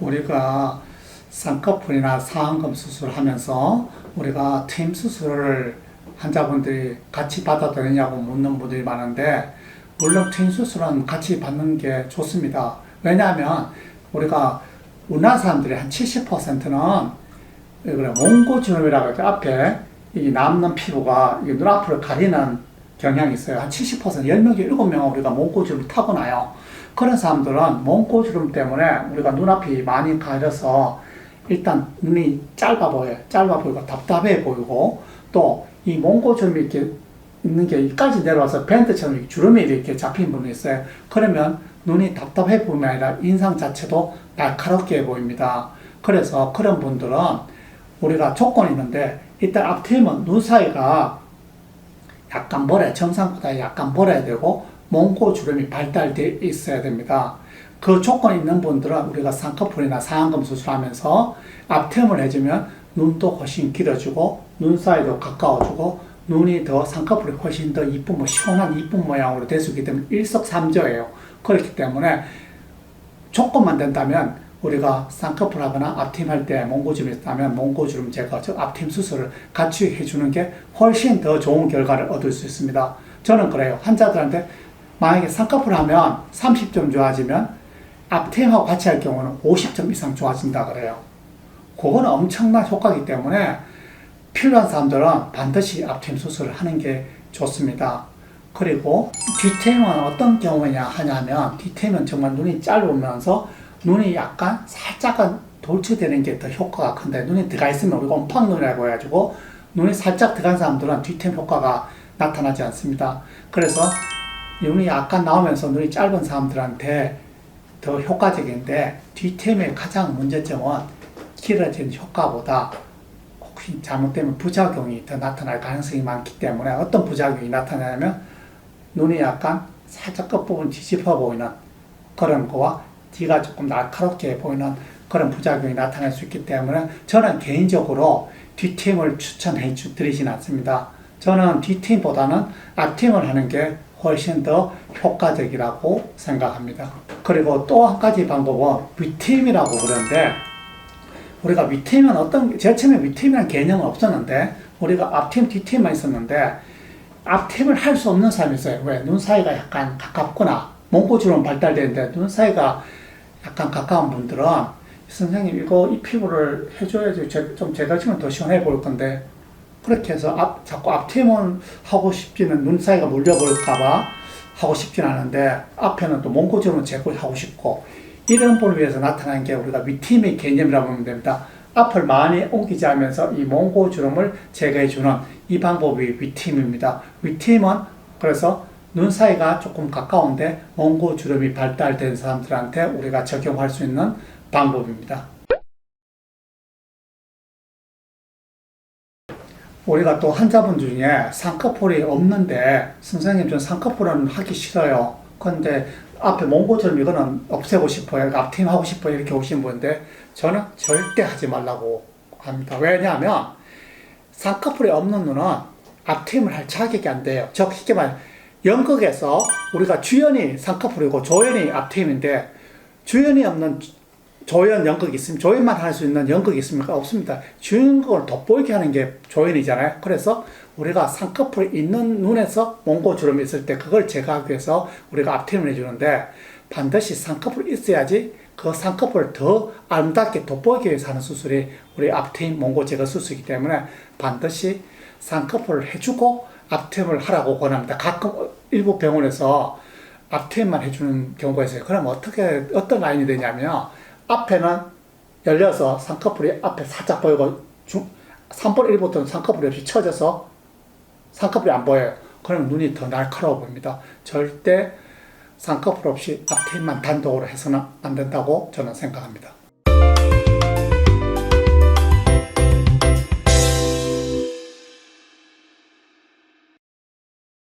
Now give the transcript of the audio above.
우리가 쌍꺼풀이나 상안검 수술하면서 우리가 팀 수술을 환자분들이 같이 받아도 되냐고 묻는 분들이 많은데 물론 팀 수술은 같이 받는 게 좋습니다. 왜냐하면 우리가 우리나라 사람들이 한 70%는 그래 몽고주름이라고 해서 앞에 이 남는 피부가 이 눈앞을 가리는 경향이 있어요. 한 70% 10명에 7명은 우리가 몽고주름이 타고나요. 그런 사람들은 몽고주름 때문에 우리가 눈앞이 많이 가려서 일단 눈이 짧아 보여요. 짧아 보이고 답답해 보이고 또 이 몽고주름이 이렇게 있는 게 여기까지 내려와서 밴드처럼 주름이 이렇게 잡힌 부분이 있어요. 그러면 눈이 답답해 보임이 아니라 인상 자체도 날카롭게 보입니다. 그래서 그런 분들은 우리가 조건이 있는데 일단 앞트임은 눈 사이가 약간 멀어야 정상보다 약간 멀어야 되고 몽고 주름이 발달되어 있어야 됩니다. 그 조건이 있는 분들은 우리가 쌍꺼풀이나 상안검 수술하면서 앞트임을 해주면 눈도 훨씬 길어지고 눈 사이도 가까워지고 눈이 더 쌍꺼풀이 훨씬 더 이쁜 뭐 시원한 이쁜 모양으로 될 수 있기 때문에 일석삼조예요. 그렇기 때문에 조건만 된다면 우리가 쌍꺼풀 하거나 앞팀 할 때 몽고주름이 있다면 몽고주름 제거, 즉 앞팀 수술을 같이 해주는 게 훨씬 더 좋은 결과를 얻을 수 있습니다. 저는 그래요. 환자들한테 만약에 쌍꺼풀 하면 30점 좋아지면 앞팀하고 같이 할 경우는 50점 이상 좋아진다 그래요. 그거는 엄청난 효과이기 때문에 필요한 사람들은 반드시 앞팀 수술을 하는 게 좋습니다. 그리고 뒤템은 어떤 경우냐 하냐면 뒤템은 정말 눈이 짧으면서 눈이 약간 살짝은 돌출되는 게 더 효과가 큰데 눈이 들어가 있으면 우리가 옴팡눈이라고 해가지고 눈이 살짝 들어간 사람들은 뒤템 효과가 나타나지 않습니다. 그래서 눈이 약간 나오면서 눈이 짧은 사람들한테 더 효과적인데 뒤템의 가장 문제점은 길어진 효과보다 혹시 잘못되면 부작용이 더 나타날 가능성이 많기 때문에 어떤 부작용이 나타나냐면 눈이 약간 살짝 끝부분 뒤집어 보이는 그런 거와 뒤가 조금 날카롭게 보이는 그런 부작용이 나타날 수 있기 때문에 저는 개인적으로 뒤팀을 추천해 주- 드리진 않습니다. 저는 뒤팀보다는 앞팀을 하는 게 훨씬 더 효과적이라고 생각합니다. 그리고 또 한 가지 방법은 위팀이라고 그러는데 우리가 위팀은 어떤 제일 처음에 위팀이라는 개념은 없었는데 우리가 앞팀 뒤팀만 있었는데 앞팀을 할 수 없는 사람이 있어요. 왜? 눈 사이가 약간 가깝거나 몽고주름 발달되는데 눈 사이가 약간 가까운 분들은 선생님 이거 이 피부를 해줘야지 제- 좀 제가 지금 더 시원해 보일 건데 그렇게 해서 앞, 자꾸 앞팀은 하고 싶지는 눈 사이가 물려버릴까봐 하고 싶진 않은데 앞에는 또 몽고주름은 제거하고 싶고 이런 분을 위해서 나타난 게 우리가 위팀의 개념이라고 보면 됩니다. 앞을 많이 옮기지 않으면서 이 몽고 주름을 제거해 주는 이 방법이 위팀입니다. 위팀은 그래서 눈 사이가 조금 가까운데 몽고 주름이 발달된 사람들한테 우리가 적용할 수 있는 방법입니다. 우리가 또 환자분 중에 쌍꺼풀이 없는데 선생님 전 쌍꺼풀은 하기 싫어요. 근데 앞에 몽고처럼 이거는 없애고 싶어요. 앞팀 하고 싶어요. 이렇게 오신 분인데 저는 절대 하지 말라고 합니다. 왜냐하면 쌍꺼풀이 없는 눈은 앞팀을 할 자격이 안 돼요. 즉 쉽게 말 연극에서 우리가 주연이 쌍꺼풀이고 조연이 앞팀인데 주연이 없는 조연 연극이 있으면 조연만 할 수 있는 연극이 있습니까? 없습니다. 주인공을 돋보이게 하는 게 조연이잖아요. 그래서 우리가 쌍꺼풀이 있는 눈에서 몽고주름이 있을 때 그걸 제거하기 위해서 우리가 앞팀을 해주는데 반드시 쌍꺼풀이 있어야지 그 쌍꺼풀을 더 아름답게 돋보이기 위해서 하는 수술이 우리 앞팀 몽고 제거 수술이기 때문에 반드시 쌍꺼풀을 해주고 앞팀을 하라고 권합니다. 가끔 일부 병원에서 앞팀만 해주는 경우가 있어요. 그럼 어떻게 어떤 라인이 되냐면 앞에는 열려서 쌍꺼풀이 앞에 살짝 보이고 중 3분의 1부터는 쌍꺼풀이 없이 쳐져서 쌍꺼풀이 안 보여요. 그러면 눈이 더 날카로워 보입니다. 절대 쌍꺼풀 없이 앞팀만 단독으로 해서는 안 된다고 저는 생각합니다.